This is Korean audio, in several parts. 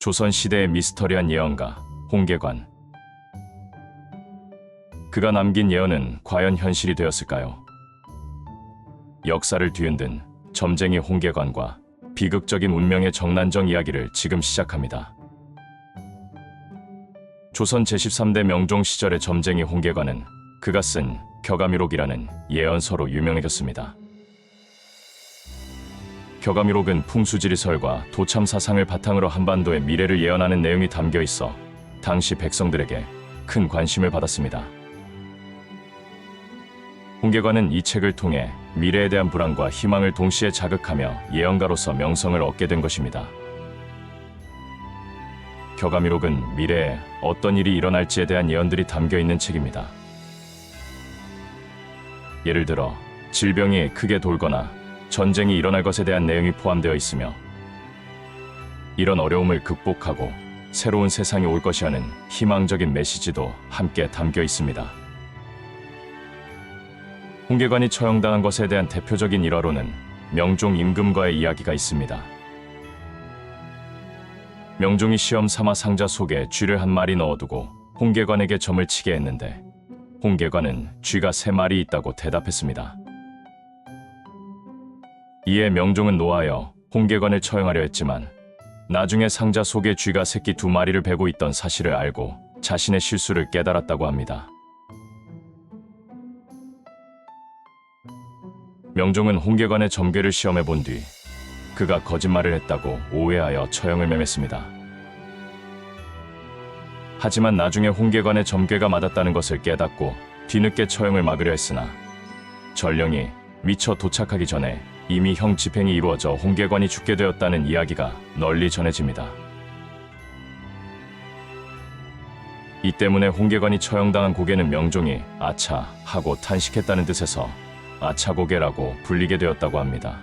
조선시대의 미스터리한 예언가 홍계관 그가 남긴 예언은 과연 현실이 되었을까요? 역사를 뒤흔든 점쟁이 홍계관과 비극적인 운명의 정난정 이야기를 지금 시작합니다. 조선 제13대 명종 시절의 점쟁이 홍계관은 그가 쓴 격아미록이라는 예언서로 유명해졌습니다. 격아미록은 풍수지리설과 도참 사상을 바탕으로 한반도의 미래를 예언하는 내용이 담겨 있어 당시 백성들에게 큰 관심을 받았습니다. 홍계관은 이 책을 통해 미래에 대한 불안과 희망을 동시에 자극하며 예언가로서 명성을 얻게 된 것입니다. 격아미록은 미래에 어떤 일이 일어날지에 대한 예언들이 담겨 있는 책입니다. 예를 들어 질병이 크게 돌거나 전쟁이 일어날 것에 대한 내용이 포함되어 있으며 이런 어려움을 극복하고 새로운 세상이 올 것이라는 희망적인 메시지도 함께 담겨 있습니다. 홍계관이 처형당한 것에 대한 대표적인 일화로는 명종 임금과의 이야기가 있습니다. 명종이 시험 삼아 상자 속에 쥐를 한 마리 넣어두고 홍계관에게 점을 치게 했는데 홍계관은 쥐가 세 마리 있다고 대답했습니다. 이에 명종은 노하여 홍계관을 처형하려 했지만 나중에 상자 속에 쥐가 새끼 두 마리를 베고 있던 사실을 알고 자신의 실수를 깨달았다고 합니다. 명종은 홍계관의 점괘를 시험해 본 뒤 그가 거짓말을 했다고 오해하여 처형을 mem했습니다. 하지만 나중에 홍계관의 점괘가 맞았다는 것을 깨닫고 뒤늦게 처형을 막으려 했으나 전령이 미처 도착하기 전에 이미 형 집행이 이루어져 홍계관이 죽게 되었다는 이야기가 널리 전해집니다. 이 때문에 홍계관이 처형당한 고개는 명종이 아차 하고 탄식했다는 뜻에서 아차 고개라고 불리게 되었다고 합니다.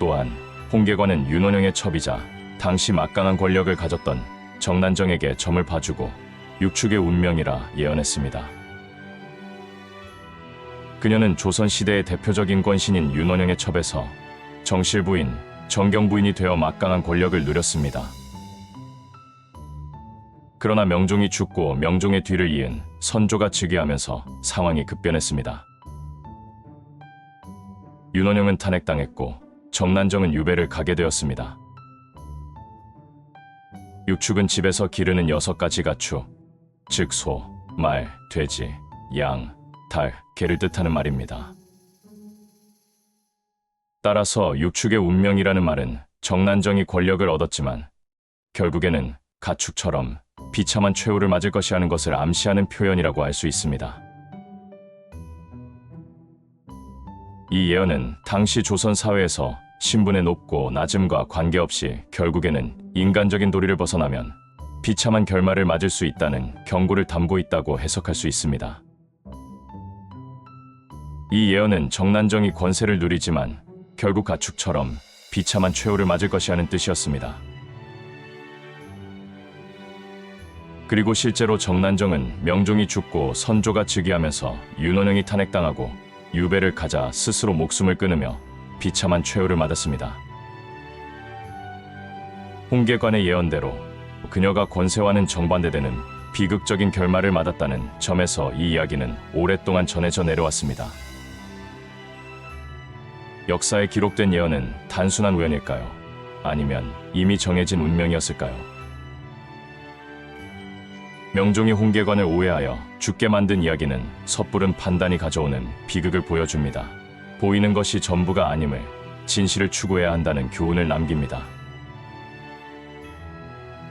또한 홍계관은 윤원영의 첩이자 당시 막강한 권력을 가졌던 정난정에게 점을 봐주고 육축의 운명이라 예언했습니다. 그녀는 조선시대의 대표적인 권신인 윤원영의 첩에서 정실부인, 정경부인이 되어 막강한 권력을 누렸습니다. 그러나 명종이 죽고 명종의 뒤를 이은 선조가 즉위하면서 상황이 급변했습니다. 윤원영은 탄핵당했고 정난정은 유배를 가게 되었습니다. 육축은 집에서 기르는 여섯 가지 가축, 즉 소, 말, 돼지, 양, 달, 개를 뜻하는 말입니다. 따라서 육축의 운명이라는 말은 정난정이 권력을 얻었지만 결국에는 가축처럼 비참한 최후를 맞을 것이라는 것을 암시하는 표현이라고 할 수 있습니다. 이 예언은 당시 조선 사회에서 신분의 높고 낮음과 관계없이 결국에는 인간적인 도리를 벗어나면 비참한 결말을 맞을 수 있다는 경고를 담고 있다고 해석할 수 있습니다. 이 예언은 정난정이 권세를 누리지만 결국 가축처럼 비참한 최후를 맞을 것이라는 뜻이었습니다. 그리고 실제로 정난정은 명종이 죽고 선조가 즉위하면서 윤원영이 탄핵당하고 유배를 가자 스스로 목숨을 끊으며 비참한 최후를 맞았습니다. 홍계관의 예언대로 그녀가 권세와는 정반대되는 비극적인 결말을 맞았다는 점에서 이 이야기는 오랫동안 전해져 내려왔습니다. 역사에 기록된 예언은 단순한 우연일까요? 아니면 이미 정해진 운명이었을까요? 명종이 홍계관을 오해하여 죽게 만든 이야기는 섣부른 판단이 가져오는 비극을 보여줍니다. 보이는 것이 전부가 아님을 진실을 추구해야 한다는 교훈을 남깁니다.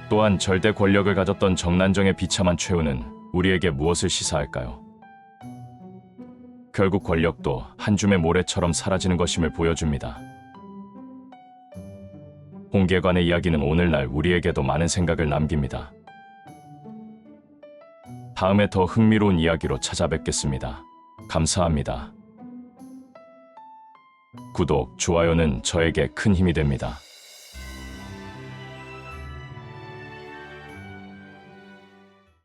또한 절대 권력을 가졌던 정난정의 비참한 최후는 우리에게 무엇을 시사할까요? 결국 권력도 한 줌의 모래처럼 사라지는 것임을 보여줍니다. 홍계관의 이야기는 오늘날 우리에게도 많은 생각을 남깁니다. 다음에 더 흥미로운 이야기로 찾아뵙겠습니다. 감사합니다. 구독, 좋아요는 저에게 큰 힘이 됩니다.